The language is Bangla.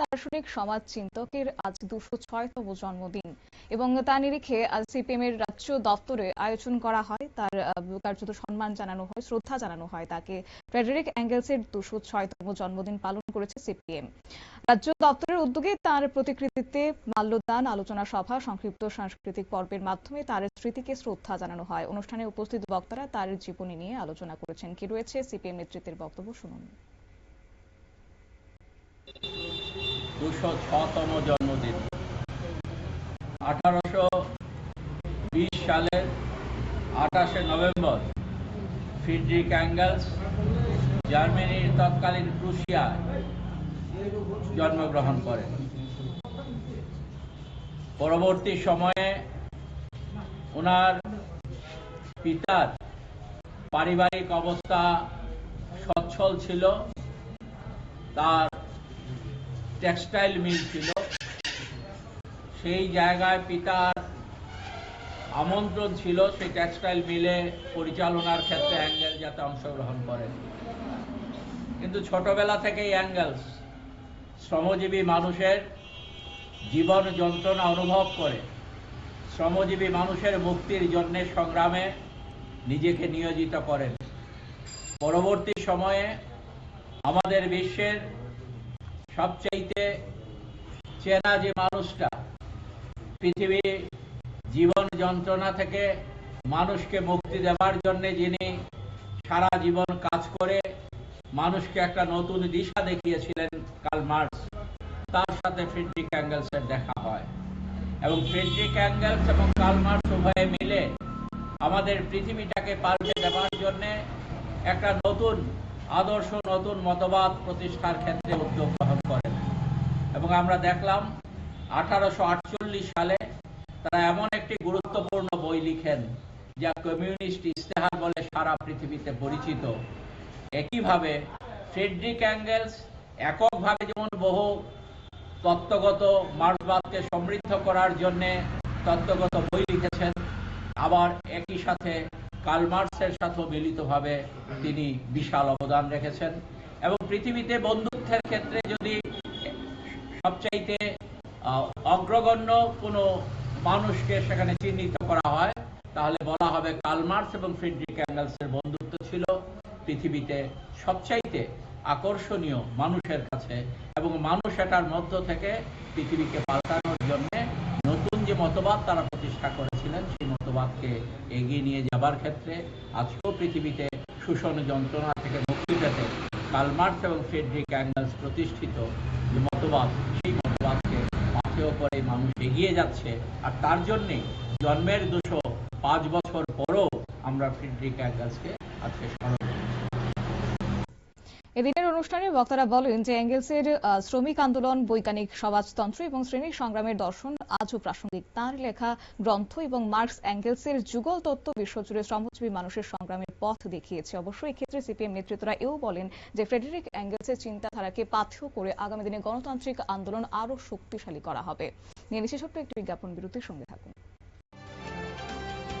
দার্শনিক সমাজ চিন্তকের আজ দুশো ছয়তম জন্মদিন এবং তা নিরিখে আজ সিপিএম এর রাজ্য দপ্তরে আয়োজন করা হয়। তার কার্যত সম্মান জানানো হয়, শ্রদ্ধা জানানো হয় তাকে। ফ্রেডারিক অ্যাঙ্গেলসের দুশো ছয়তম জন্মদিন পালন করেছে সিপিএম। রাজ্য দপ্তরের উদ্যোগে তার প্রতিকৃতিতে মাল্যদান, আলোচনা সভা, সংক্ষিপ্ত সাংস্কৃতিক পর্বের মাধ্যমে তার স্মৃতিকে শ্রদ্ধা জানানো হয়। অনুষ্ঠানে উপস্থিত বক্তারা তার জীবনী নিয়ে আলোচনা করেছেন। কি রয়েছে সিপিএম নেতৃত্বের বক্তব্য শুনুন। দুশো ছতম জন্মদিন। আঠারোশো বিশ সালের আঠাশে নভেম্বর ফিডরিক অ্যাঙ্গেলস জার্মানির তৎকালীন প্রুশিয়ায় জন্মগ্রহণ করেন পরবর্তী সময়ে ওনার পিতার পারিবারিক অবস্থা সচ্ছল ছিল। তার টেক্সটাইল মিল ছিল। সেই জায়গায় পিতার আমন্ত্রণ ছিল সেই টেক্সটাইল মিলে পরিচালনার ক্ষেত্রে অ্যাঙ্গেল যাতে অংশগ্রহণ করেন কিন্তু ছোটবেলা থেকেই অ্যাঙ্গেলস শ্রমজীবী মানুষের জীবন যন্ত্রণা অনুভব করে। শ্রমজীবী মানুষের মুক্তির জন্য সংগ্রামে নিজেকে নিয়োজিত করেন। পরবর্তী সময়ে আমাদের বিশ্বের সবচাইতে চেনা যে মানুষটা পৃথিবী জীবন যন্ত্রণা থেকে মানুষকে মুক্তি দেওয়ার জন্য যিনি সারা জীবন কাজ করে মানুষকে একটা নতুন দিশা দেখিয়েছিলেন কাল মার্কস। তার সাথে ফ্রেডরিক অ্যাঙ্গেলসের দেখা হয়। এবং ফ্রেডরিক অ্যাঙ্গেলস এবং কার্ল মার্কস উভয়ে মিলে আমাদের পৃথিবীটাকে পাল্টে দেওয়ার জন্য একটা নতুন আদর্শ, নতুন মতবাদ প্রতিষ্ঠার ক্ষেত্রে উদ্যোগ গ্রহণ করেন। এবং আমরা দেখলাম আঠারোশো সালে তারা এমন একটি গুরুত্বপূর্ণ বই লিখেন যা কমিউনিস্ট ইস্তেহার বলে সারা পৃথিবীতে পরিচিত। একইভাবে ফ্রেডরিক অ্যাঙ্গেলস এককভাবে যেমন বহু তত্ত্বগত মার্ক্সবাদকে সমৃদ্ধ করার জন্য তত্ত্বগত বই লিখেছেন, আবার একই সাথে কার্ল মার্কসের সাথেও মিলিতভাবে তিনি বিশাল অবদান রেখেছেন। এবং পৃথিবীতে বন্ধুত্বের ক্ষেত্রে যদি সবচাইতে অগ্রগণ্য কোনো মানুষকে সেখানে চিহ্নিত করা হয়, তাহলে বলা হবে কার্ল মার্কস এবং ফ্রেডরিক অ্যাঙ্গেলসের বন্ধুত্ব ছিল পৃথিবীতে সবচাইতে আকর্ষণীয় মানুষের কাছে এবং মানুষ এটার মধ্য থেকে পৃথিবীকে পাল্টানোর জন্য নতুন যে মতবাদ তারা প্রতিষ্ঠা করেছিলেন, সেই মতবাদকে এগিয়ে নিয়ে যাবার ক্ষেত্রে আজকেও পৃথিবীতে শোষণ যন্ত্রণা থেকে মুক্তি পেতে কার্ল মার্কস এবং ফ্রেডরিক অ্যাঙ্গেলস প্রতিষ্ঠিত যে মতবাদ, সেই মতবাদকে মাথেও করে মানুষ এগিয়ে যাচ্ছে। আর তার জন্যে জন্মের দুশো পাঁচ বছর পরও আমরা ফ্রেডরিক অ্যাঙ্গেলসকে আজকে স্মরণ এদিনের অনুষ্ঠানে বক্তারা বলেন যে অ্যাঙ্গেলসের শ্রমিক আন্দোলন, বৈজ্ঞানিক সমাজতন্ত্র এবং শ্রেণি সংগ্রামের দর্শন আজও প্রাসঙ্গিক। তার লেখা গ্রন্থ এবং মার্কস অ্যাঙ্গেলসের যুগল তত্ত্ব বিশ্বজুড়ে শ্রমজীবী মানুষের সংগ্রামের পথ দেখিয়েছে। অবশ্য এক্ষেত্রে সিপিএম নেতৃত্বরা এও বলেন যে ফ্রেডারিক অ্যাঙ্গেলসের চিন্তাধারাকে পাথেয় করে আগামী দিনে গণতান্ত্রিক আন্দোলন আরও শক্তিশালী করা হবে। নিয়ে নিচ্ছে ছোট্ট একটি বিজ্ঞাপন বিরতির সঙ্গে